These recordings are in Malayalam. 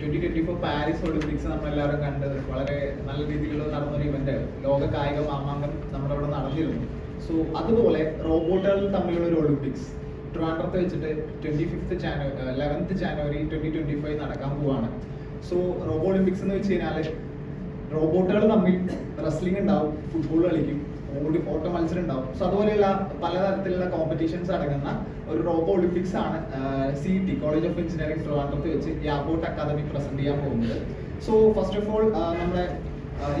Twenty twenty four Paris Olympics നമ്മൾ എല്ലാവരും കണ്ടത്. വളരെ നല്ല രീതിയിലുള്ള നടന്നൊരു ഇവന്റ് ലോക കായിക മാമാങ്കം നമ്മുടെ ഇവിടെ നടന്നിരുന്നു. സോ അതുപോലെ റോബോട്ടുകൾ തമ്മിലുള്ള ഒരു ഒളിമ്പിക്സ് ട്രിവാൻഡ്രത്ത് വെച്ചിട്ട് twenty fifth January eleventh January twenty twenty five നടക്കാൻ പോവാണ്. സോ റോബോ ഒളിമ്പിക്സ് എന്ന് വെച്ച് കഴിഞ്ഞാൽ റോബോട്ടുകൾ തമ്മിൽ റെസ്ലിംഗ് ഉണ്ടാവും ഫുട്ബോൾ കളിക്കും. ഓടി ഫോട്ടോ മത്സരം ഉണ്ടാവും. സോ അതുപോലെയുള്ള പലതരത്തിലുള്ള കോമ്പറ്റീഷൻസ് അടങ്ങുന്ന ഒരു റോബോ ഒളിമ്പിക്സ് ആണ് C T college of engineering ട്രിവാൻഡ്രത്ത് വെച്ച് യാബോട്ട് അക്കാദമി പ്രസന്റ് ചെയ്യാൻ പോകുന്നത്. സോ ഫസ്റ്റ് ഓഫ് ഓൾ നമ്മുടെ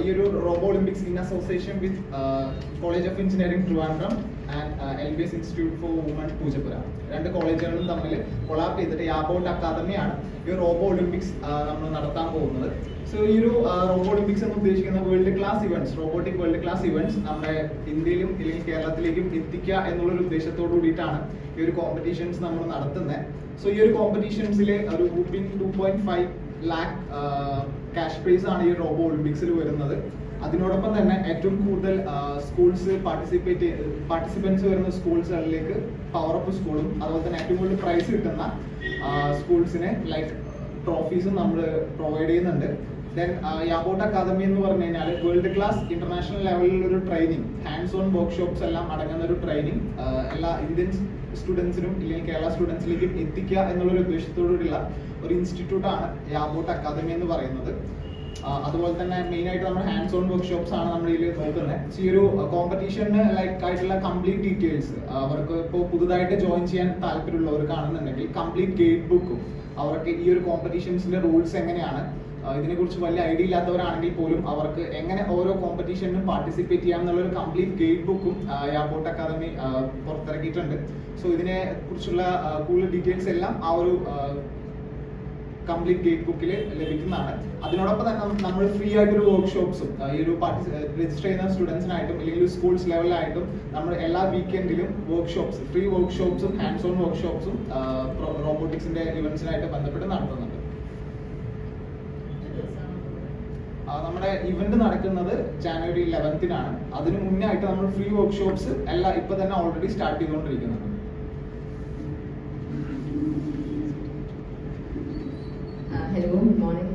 ഈ ഒരു robo Olympics in association with college of engineering Trivandrum and L B S institute for women Poojappura രണ്ട് കോളേജുകളും തമ്മിൽ കൊളാബ് ചെയ്തിട്ട് യാബോട്ട് അക്കാദമിയാണ് ഈ റോബോ ഒളിമ്പിക്സ് നമ്മൾ നടത്താൻ പോകുന്നത്. സോ ഈ ഒരു റോബോ ഒളിമ്പിക്സ് എന്ന് ഉദ്ദേശിക്കുന്ന world class events robotic world class events നമ്മുടെ ഇന്ത്യയിലും അല്ലെങ്കിൽ കേരളത്തിലേക്കും എത്തിക്കുക എന്നുള്ളൊരു ഉദ്ദേശത്തോടു കൂടിയിട്ടാണ് ഈ ഒരു കോമ്പറ്റീഷൻസ് നമ്മൾ നടത്തുന്നത്. സോ ഈ ഒരു കോമ്പറ്റീഷൻസിൽ ഒരു two point five lakh cash prize ആണ് ഈ റോബോ ഒളിമ്പിക്സിൽ വരുന്നത്. അതിനോടൊപ്പം തന്നെ ഏറ്റവും കൂടുതൽ സ്കൂൾസ് പാർട്ടിസിപ്പേറ്റ് പാർട്ടിസിപ്പൻസ് വരുന്ന സ്കൂൾസുകളിലേക്ക് പവർ അപ്പ് സ്കൂളും അതുപോലെ തന്നെ ഏറ്റവും കൂടുതൽ പ്രൈസ് കിട്ടുന്ന സ്കൂൾസിന് ലൈക്ക് ട്രോഫീസും നമ്മൾ പ്രൊവൈഡ് ചെയ്യുന്നുണ്ട്. ദെൻ യാബോട്ട് അക്കാദമി എന്ന് പറഞ്ഞു കഴിഞ്ഞാൽ വേൾഡ് ക്ലാസ് ഇന്റർനാഷണൽ ലെവലിലുള്ള ഒരു ട്രെയിനിങ് ഹാൻഡ്സ് ഓൺ വർക്ക്ഷോപ്സ് എല്ലാം അടങ്ങുന്ന ഒരു ട്രെയിനിങ് എല്ലാ ഇന്ത്യൻ സ്റ്റുഡൻസിനും ഇല്ലെങ്കിൽ കേരള സ്റ്റുഡൻസിലേക്കും എത്തിക്കുക എന്നുള്ളൊരു ഉദ്ദേശത്തോടുകൂടിയുള്ള ഒരു ഇൻസ്റ്റിറ്റ്യൂട്ടാണ് യാബോട്ട് അക്കാദമി എന്ന് പറയുന്നത്. അതുപോലെ തന്നെ മെയിൻ ആയിട്ട് നമ്മൾ ഹാൻഡ്സ് ഓൺ വർക്ക്ഷോപ്സ് ആണ് നമ്മൾ ഇതിൽ നോക്കുന്നത് ഈ ഒരു കോമ്പറ്റീഷന് ലൈക്ക് ആയിട്ടുള്ള കംപ്ലീറ്റ് ഡീറ്റെയിൽസ് അവർക്ക് ഇപ്പോൾ പുതുതായിട്ട് ജോയിൻ ചെയ്യാൻ താല്പര്യമുള്ളവർക്കാണെന്നുണ്ടെങ്കിൽ കംപ്ലീറ്റ് ഗൈഡ് ബുക്കും അവർക്ക് ഈ ഒരു കോമ്പറ്റീഷൻസിന്റെ റൂൾസ് എങ്ങനെയാണ് ഇതിനെക്കുറിച്ച് വലിയ ഐഡിയ ഇല്ലാത്തവരാണെങ്കിൽ പോലും അവർക്ക് എങ്ങനെ ഓരോ കോമ്പറ്റീഷനിലും പാർട്ടിസിപ്പേറ്റ് ചെയ്യാം എന്നുള്ള ഒരു കംപ്ലീറ്റ് ഗൈഡ് ബുക്കും എയർപോർട്ട് അക്കാദമി പുറത്തിറക്കിയിട്ടുണ്ട്. സോ ഇതിനെ കുറിച്ചുള്ള കൂടുതൽ ഡീറ്റെയിൽസ് എല്ലാം ആ ഒരു കംപ്ലീറ്റ് ഗേറ്റ് ബുക്കിൽ ലഭിക്കുന്നതാണ്. അതിനോടൊപ്പം തന്നെ നമ്മൾ ഫ്രീ ആയിട്ട് ആയിട്ടൊരു വർക്ക്ഷോപ്സും ഈ ഒരു രജിസ്റ്റർ ചെയ്യുന്ന സ്റ്റുഡൻസിനായിട്ടും അല്ലെങ്കിൽ സ്കൂൾസ് ലെവലിലായിട്ടും നമ്മൾ എല്ലാ വീക്കെൻഡിലും വർക്ക്ഷോപ്സ് ഫ്രീ വർക്ക്ഷോപ്സും ഹാൻഡ്സ് ഓൺ വർക്ക്ഷോപ്സും റോബോട്ടിക്സിന്റെ ഇവന്റ്സിനായിട്ട് ബന്ധപ്പെട്ട് നടത്തുന്നുണ്ട്. നമ്മുടെ ഇവന്റ് നടക്കുന്നത് ജാനുവരി ലെവൻത്തിനാണ് അതിന് മുന്നേ ആയിട്ട് നമ്മൾ ഫ്രീ വർക്ക്ഷോപ്സ് എല്ലാം ഇപ്പൊ തന്നെ ഓൾറെഡി സ്റ്റാർട്ട് ചെയ്തുകൊണ്ടിരിക്കുന്നുണ്ട്. ഹലോ ഗുഡ് മോർണിംഗ്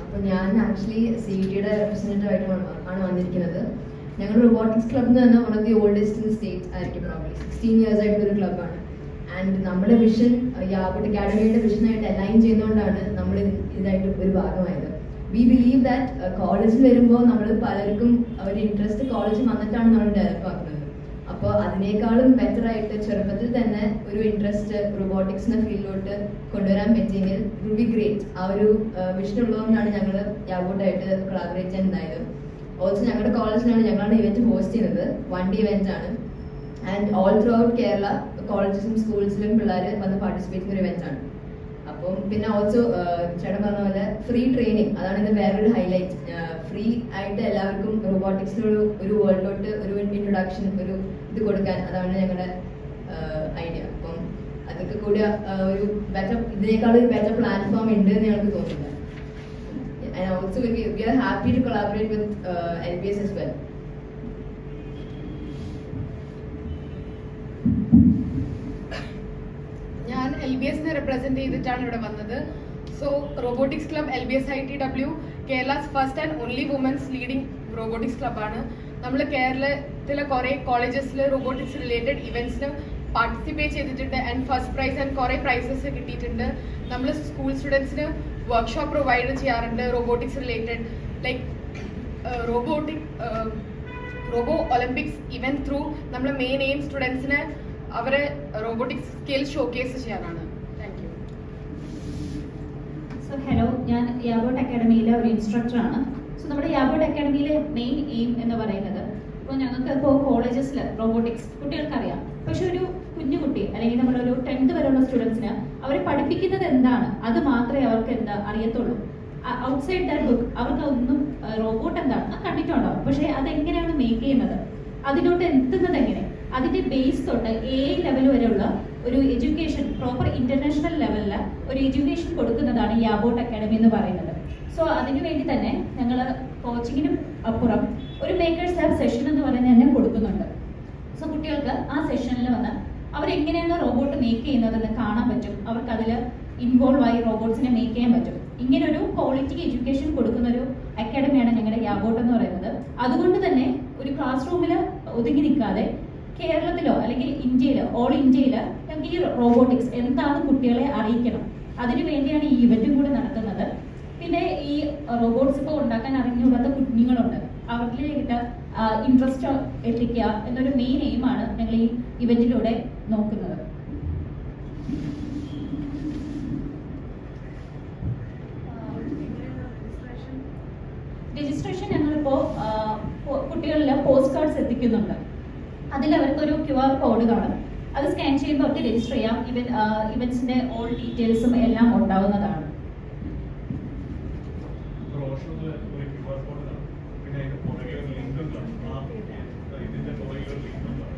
അപ്പോൾ ഞാൻ ആക്ച്വലി സി ടിയുടെ റെപ്രസെന്റേറ്റീവ് ആയിട്ട് വന്ന്- ആണ് വന്നിരിക്കുന്നത്. ഞങ്ങൾ റോബോട്ടിക്സ് ക്ലബ് എന്ന് പറഞ്ഞാൽ one of the oldest in state ആയിരിക്കും പ്രോബ്ലി സിക്സ്റ്റീൻ ഇയേഴ്സ് ആയിട്ടുള്ള ഒരു ക്ലബ്ബാണ് ആൻഡ് നമ്മുടെ വിഷൻ യാബോട്ട് അക്കാഡമിയുടെ വിഷനായിട്ട് അലൈൻ ചെയ്യുന്നതുകൊണ്ടാണ് നമ്മൾ ഇതായിട്ട് ഒരു ഭാഗമായത്. വി ബിലീവ് ദാറ്റ് കോളേജിൽ വരുമ്പോൾ നമ്മൾ പലർക്കും ഒരു ഇൻട്രസ്റ്റ് കോളേജിൽ വന്നിട്ടാണ് നമ്മൾ ഡെവലപ്പ് ആക്കുന്നത്. അപ്പോൾ അതിനേക്കാളും ബെറ്റർ ആയിട്ട് ചെറുപ്പത്തിൽ തന്നെ ഒരു ഇൻട്രസ്റ്റ് റോബോട്ടിക്സ് എന്ന ഫീൽഡിലോട്ട് കൊണ്ടുവരാൻ പറ്റിയെങ്കിൽ വിൽ ബി ഗ്രേറ്റ് ആ ഒരു വിഷൻ ഉള്ളതുകൊണ്ടാണ് ഞങ്ങൾ യാബോട്ടായിട്ട് കൊളാബറേറ്റ് ചെയ്യാൻ ഉണ്ടായത് ഓൾസോ ഞങ്ങളുടെ കോളേജിലാണ് ഞങ്ങളാണ് ഇവന്റ് ഹോസ്റ്റ് ചെയ്യുന്നത് വൺ ഡേ ഇവന്റ് ആണ്. And all throughout Kerala കോളേജസും സ്കൂൾസിലും പിള്ളേർ വന്ന് പാർട്ടിസിപ്പേറ്റ് ചെയ്യുന്ന ഒരു ഇവന്റ് ആണ്. അപ്പം പിന്നെ ഓൾസോ ചേട്ടൻ പറഞ്ഞ പോലെ ഫ്രീ ട്രെയിനിങ് അതാണ് ഇത് വേറൊരു ഹൈലൈറ്റ് ഫ്രീ ആയിട്ട് എല്ലാവർക്കും റോബോട്ടിക്സിനോട് ഒരു വേൾഡിലോട്ട് ഒരു ഇൻട്രൊഡക്ഷൻ ഒരു ഇത് കൊടുക്കാൻ അതാണ് ഞങ്ങളുടെ ഐഡിയ അപ്പം അതൊക്കെ കൂടി ഒരു ബെറ്റർ ഇതിനേക്കാൾ ഒരു ബെറ്റർ പ്ലാറ്റ്ഫോം ഉണ്ട് എന്ന് ഞങ്ങൾക്ക് തോന്നുന്നില്ല and also we are happy to collaborate with L B S S well ഞാൻ എൽ ബി റെപ്രസെന്റ് ചെയ്തിട്ടാണ് ഇവിടെ വന്നത്. So robotics club L B S I T W Kerala's first and only womens leading robotics ക്ലബ്ബാണ് നമ്മൾ കേരളത്തിലെ കുറേ കോളേജസിൽ റോബോട്ടിക്സ് റിലേറ്റഡ് ഇവന്റ്സിന് പാർട്ടിസിപ്പേറ്റ് ചെയ്തിട്ടുണ്ട്. ആൻഡ് ഫസ്റ്റ് പ്രൈസ് ആൻഡ് കുറേ പ്രൈസസ് കിട്ടിയിട്ടുണ്ട്. നമ്മൾ സ്കൂൾ സ്റ്റുഡൻസിന് വർക്ക്ഷോപ്പ് പ്രൊവൈഡ് ചെയ്യാറുണ്ട് robotics related like robotic robo Olympics event through നമ്മൾ മെയിൻ എയിം സ്റ്റുഡൻസിന് അവരെ റോബോട്ടിക്സ് സ്കിൽ ഷോക്കേസ് ചെയ്യാനാണ് താങ്ക് യു സോ ഹലോ ഞാൻ യാബോട്ട് അക്കാഡമിയിലെ ഒരു ഇൻസ്ട്രക്ടറാണ് സോ നമ്മുടെ യാബോട്ട് അക്കാഡമിയിലെ മെയിൻ എയിം എന്ന് പറയുന്നത് ഇപ്പോൾ ഞങ്ങൾക്ക് ഇപ്പോൾ കോളേജസിൽ റോബോട്ടിക്സ് കുട്ടികൾക്കറിയാം. പക്ഷെ ഒരു കുഞ്ഞു കുട്ടി അല്ലെങ്കിൽ നമ്മളൊരു ടെൻത്ത് വരെയുള്ള സ്റ്റുഡൻസിന് അവരെ പഠിപ്പിക്കുന്നത് എന്താണ്? അത് മാത്രമേ അവർക്ക് എന്താ അറിയത്തുള്ളൂ. ഔട്ട്സൈഡ് ദാറ്റ് ബുക്ക് അവർക്ക് ഒന്നും റോബോട്ട് എന്താണെന്ന് കണ്ടിട്ടുണ്ടാവും. പക്ഷേ അതെങ്ങനെയാണ് മേക്ക് ചെയ്യുന്നത്? അതിലോട്ട് എത്തുന്നത് എങ്ങനെ? അതിന്റെ ബേസ് തൊട്ട് എ ലെവൽ വരെയുള്ള ഒരു എഡ്യൂക്കേഷൻ പ്രോപ്പർ ഇന്റർനാഷണൽ ലെവലിൽ ഒരു എഡ്യൂക്കേഷൻ കൊടുക്കുന്നതാണ് യാബോട്ട് അക്കാഡമി എന്ന് പറയുന്നത്. സോ അതിനു വേണ്ടി തന്നെ ഞങ്ങൾ കോച്ചിങ്ങിന് അപ്പുറം ഒരു മേക്കേഴ്സ് ലാബ് സെഷൻ എന്ന് പറയുന്നത് തന്നെ കൊടുക്കുന്നുണ്ട്. സോ കുട്ടികൾക്ക് ആ സെഷനിൽ വന്ന് അവരെങ്ങനെയാണ് റോബോട്ട് മേക്ക് ചെയ്യുന്നതെന്ന് കാണാൻ പറ്റും. അവർക്ക് അതിൽ ഇൻവോൾവ് ആയി റോബോട്ട്സിനെ മേക്ക് ചെയ്യാൻ പറ്റും. ഇങ്ങനെ ഒരു ക്വാളിറ്റി എഡ്യൂക്കേഷൻ കൊടുക്കുന്ന ഒരു അക്കാഡമിയാണ് ഞങ്ങളുടെ യാബോട്ട് എന്ന് പറയുന്നത്. അതുകൊണ്ട് തന്നെ ഒരു ക്ലാസ് റൂമിൽ ഒതുങ്ങി നിൽക്കാതെ കേരളത്തിലോ അല്ലെങ്കിൽ ഇന്ത്യയിലോ ഓൾ ഇന്ത്യയിലോ ഞങ്ങൾക്ക് ഈ റോബോട്ടിക്സ് എന്താണ് കുട്ടികളെ അറിയിക്കണം? അതിനു വേണ്ടിയാണ് ഈ ഇവന്റും കൂടെ നടത്തുന്നത്. പിന്നെ ഈ റോബോട്ട്സ് ഇപ്പോൾ ഉണ്ടാക്കാൻ അറിഞ്ഞുകൂടാത്ത കുഞ്ഞുങ്ങളുണ്ട്. അവരിലേക്ക് ഇൻട്രസ്റ്റ് എത്തിക്കുക എന്നൊരു മെയിൻ എയിമാണ് ഞങ്ങൾ ഈ ഇവന്റിലൂടെ നോക്കുന്നത്. രജിസ്ട്രേഷൻ ഞങ്ങളിപ്പോൾ കുട്ടികളിൽ പോസ്റ്റ് കാർഡ്സ് എത്തിക്കുന്നുണ്ട്. അതിൽ അവർക്കൊരു ക്യു ആർ കോഡ് കാണും. അത് സ്കാൻ ചെയ്യുമ്പോൾ അവർക്ക് രജിസ്റ്റർ ചെയ്യാം. ഇവൻ ഇവൻസിന്റെ ഓൾ ഡീറ്റെയിൽസും എല്ലാം ഉണ്ടാവുന്നതാണ്. പിന്നെ അതിന്റെ ഒരു ലിങ്ക് കാണും. ഇതിന്റെ പുറകിൽ ലിങ്ക് കാണും.